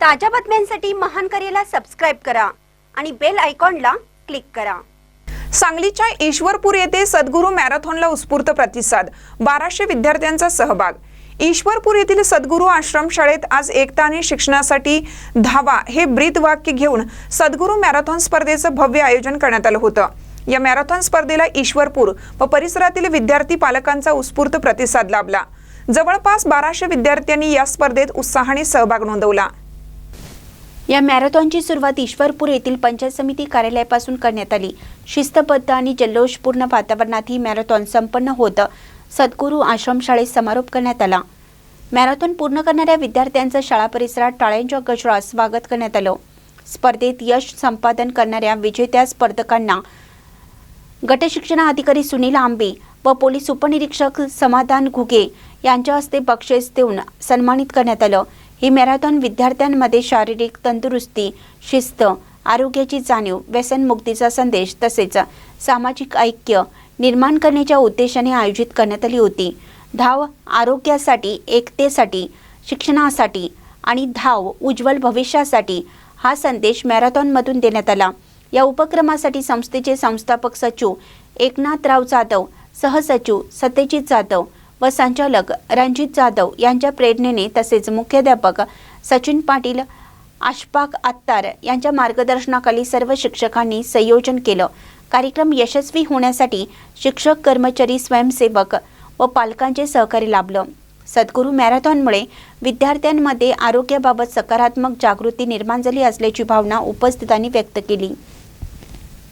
ताज्या बातम्यांसाठी महान करेला सबस्क्राईब करा आणि बेल आयकॉनला क्लिक करा. सांगलीच्या ईश्वरपूर येथे सद्गुरू मॅरेथॉनला उत्स्फूर्त प्रतिसाद. बाराशे विद्यार्थ्यांचा सहभाग. ईश्वरपूर येथील सद्गुरू आश्रमशाळेत आज एकता आणि शिक्षणासाठी धावा हे ब्रीद वाक्य घेऊन सद्गुरू मॅरेथॉन स्पर्धेचं भव्य आयोजन करण्यात आलं होतं. या मॅरेथॉन स्पर्धेला ईश्वरपूर व परिसरातील विद्यार्थी पालकांचा उत्स्फूर्त प्रतिसाद लाभला. जवळपास बाराशे विद्यार्थ्यांनी या स्पर्धेत उत्साहाने सहभाग नोंदवला. या मॅरेथॉनची सुरुवात ईश्वरपूर येथील पंचायत समिती कार्यालयापासून करण्यात आली. शिस्तबद्ध आणि जल्लोषपूर्ण वातावरणात ही मॅरेथॉन संपन्न होत सद्गुरू आश्रमशाळेत समारोप करण्यात आला. मॅरेथॉन पूर्ण करणाऱ्या विद्यार्थ्यांचं शाळा परिसरात टाळ्यांच्या गजरात स्वागत करण्यात आलं. स्पर्धेत यश संपादन करणाऱ्या विजेत्या स्पर्धकांना गटशिक्षणाधिकारी सुनील आंबे व पोलीस उपनिरीक्षक समाधान घुगे यांच्या हस्ते बक्षीस देऊन सन्मानित करण्यात आलं. ही मॅरेथॉन विद्यार्थ्यांमध्ये शारीरिक तंदुरुस्ती शिस्त आरोग्याची जाणीव व्यसनमुक्तीचा संदेश तसेच सामाजिक ऐक्य निर्माण करण्याच्या उद्देशाने आयोजित करण्यात आली होती. धाव आरोग्यासाठी एकतेसाठी शिक्षणासाठी आणि धाव उज्ज्वल भविष्यासाठी हा संदेश मॅरेथॉनमधून देण्यात आला. या उपक्रमासाठी संस्थेचे संस्थापक सचिव एकनाथराव जाधव सहसचिव सत्यजित जाधव व संचालक रणजित जाधव यांच्या प्रेरणेने तसेच मुख्याध्यापक सचिन पाटील आशपाक आत्तार यांच्या मार्गदर्शनाखाली सर्व शिक्षकांनी संयोजन केलं. कार्यक्रम यशस्वी होण्यासाठी शिक्षक कर्मचारी स्वयंसेवक व पालकांचे सहकार्य लाभलं. सद्गुरू मॅरेथॉनमुळे विद्यार्थ्यांमध्ये आरोग्याबाबत सकारात्मक जागृती निर्माण झाली असल्याची भावना उपस्थितांनी व्यक्त केली.